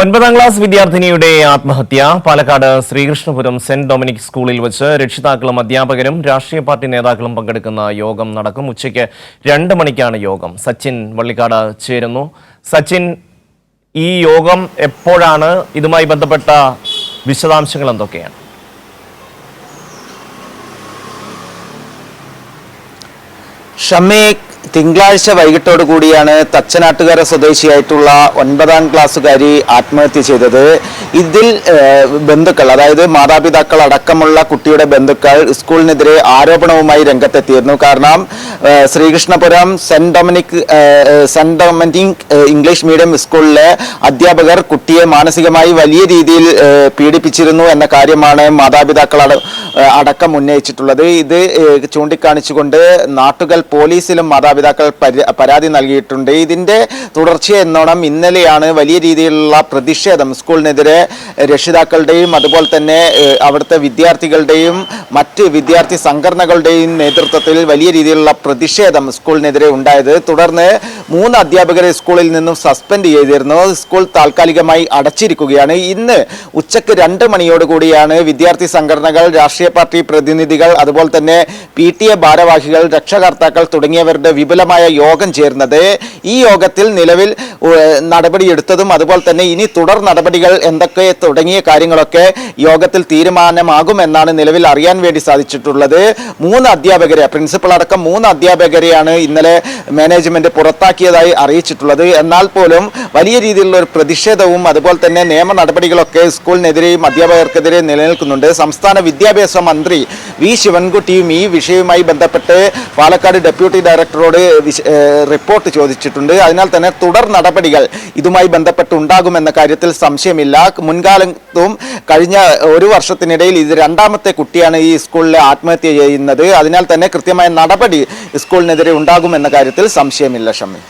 ഒൻപതാം ക്ലാസ് വിദ്യാർത്ഥിനിയുടെ ആത്മഹത്യ. Palakkad Sreekrishnapuram saint Dominic സ്കൂളിൽ വെച്ച് രക്ഷിതാക്കളും അധ്യാപകരും രാഷ്ട്രീയ പാർട്ടി നേതാക്കളും പങ്കെടുക്കുന്ന യോഗം നടക്കും. ഉച്ചയ്ക്ക് രണ്ട് മണിക്കാണ് യോഗം. സച്ചിൻ വള്ളിക്കാട് ചേരുന്നു. സച്ചിൻ ഈ യോഗം എപ്പോഴാണ്? ഇതുമായി ബന്ധപ്പെട്ട വിശദാംശങ്ങൾ എന്തൊക്കെയാണ്? ഷമ്മി തിങ്കളാഴ്ച വൈകിട്ടോടു കൂടിയാണ് തച്ചനാട്ടുകര സ്വദേശിയായിട്ടുള്ള ഒൻപതാം ക്ലാസ്സുകാരി ആത്മഹത്യ ചെയ്തത്. ഇതിൽ ബന്ധുക്കൾ അതായത് മാതാപിതാക്കൾ അടക്കമുള്ള കുട്ടിയുടെ ബന്ധുക്കൾ സ്കൂളിനെതിരെ ആരോപണവുമായി രംഗത്തെത്തിയിരുന്നു. കാരണം Sreekrishnapuram saint Dominic saint Dominic English medium സ്കൂളിലെ അധ്യാപകർ കുട്ടിയെ മാനസികമായി വലിയ രീതിയിൽ പീഡിപ്പിച്ചിരുന്നു എന്ന കാര്യമാണ് മാതാപിതാക്കൾ അടക്കം ഉന്നയിച്ചിട്ടുള്ളത്. ഇത് ചൂണ്ടിക്കാണിച്ചുകൊണ്ട് നാട്ടുകൽ പോലീസിലും മാതാപിതാക്കൾ പരി- പരാതി നൽകിയിട്ടുണ്ട്. ഇതിന്റെ തുടർച്ചയെന്നോണം ഇന്നലെയാണ് വലിയ രീതിയിലുള്ള പ്രതിഷേധം സ്കൂളിനെതിരെ രക്ഷിതാക്കളുടെയും അതുപോലെ തന്നെ അവിടുത്തെ വിദ്യാർത്ഥികളുടെയും മറ്റ് വിദ്യാർത്ഥി സംഘടനകളുടെയും നേതൃത്വത്തിൽ വലിയ രീതിയിലുള്ള പ്രതിഷേധം സ്കൂളിനെതിരെ ഉണ്ടായത്. തുടർന്ന് മൂന്ന് അധ്യാപകരെ സ്കൂളിൽ നിന്നും സസ്പെൻഡ് ചെയ്തിരുന്നു. സ്കൂൾ താൽക്കാലികമായി അടച്ചിരിക്കുകയാണ്. ഇന്ന് ഉച്ചയ്ക്ക് രണ്ട് മണിയോട് കൂടിയാണ് വിദ്യാർത്ഥി സംഘടനകൾ രാഷ്ട്രീയ പാർട്ടി പ്രതിനിധികൾ അതുപോലെ തന്നെ പി ടി എ ഭാരവാഹികൾ രക്ഷകർത്താക്കൾ തുടങ്ങിയവരുടെ വിപുലമായ യോഗം ചേർന്നത്. ഈ യോഗത്തിൽ നിലവിൽ നടപടിയെടുത്തതും അതുപോലെ തന്നെ ഇനി തുടർ നടപടികൾ എന്തൊക്കെ തുടങ്ങിയ കാര്യങ്ങളൊക്കെ യോഗത്തിൽ തീരുമാനമാകുമെന്നാണ് നിലവിൽ അറിയാൻ വേണ്ടി സാധിച്ചിട്ടുള്ളത്. മൂന്ന് അധ്യാപകരെ പ്രിൻസിപ്പൾ അടക്കം മൂന്ന് അധ്യാപകരെയാണ് ഇന്നലെ മാനേജ്മെന്റ് പുറത്താക്കിയതായി അറിയിച്ചിട്ടുള്ളത്. എന്നാൽ പോലും വലിയ രീതിയിലുള്ള ഒരു പ്രതിഷേധവും അതുപോലെ തന്നെ നിയമ നടപടികളൊക്കെ സ്കൂളിനെതിരെയും അധ്യാപകർക്കെതിരെ നിലനിൽക്കുന്നുണ്ട്. സംസ്ഥാന വിദ്യാഭ്യാസ മന്ത്രി വി ശിവൻകുട്ടിയും ഈ വിഷയവുമായി ബന്ധപ്പെട്ട് പാലക്കാട് ഡെപ്യൂട്ടി ഡയറക്ടറോട് റിപ്പോർട്ട് ചോദിച്ചിട്ടുണ്ട്. അതിനാൽ തന്നെ തുടർ നടപടികൾ ഇതുമായി ബന്ധപ്പെട്ടുണ്ടാകുമെന്ന കാര്യത്തിൽ സംശയമില്ല. മുൻകാലത്തും കഴിഞ്ഞ ഒരു വർഷത്തിനിടയിൽ ഇത് രണ്ടാമത്തെ കുട്ടിയാണ് ഈ സ്കൂളിൽ ആത്മഹത്യ ചെയ്യുന്നത്. അതിനാൽ തന്നെ കൃത്യമായ നടപടി സ്കൂളിനെതിരെ ഉണ്ടാകുമെന്ന കാര്യത്തിൽ സംശയമില്ല ഷമ്മി.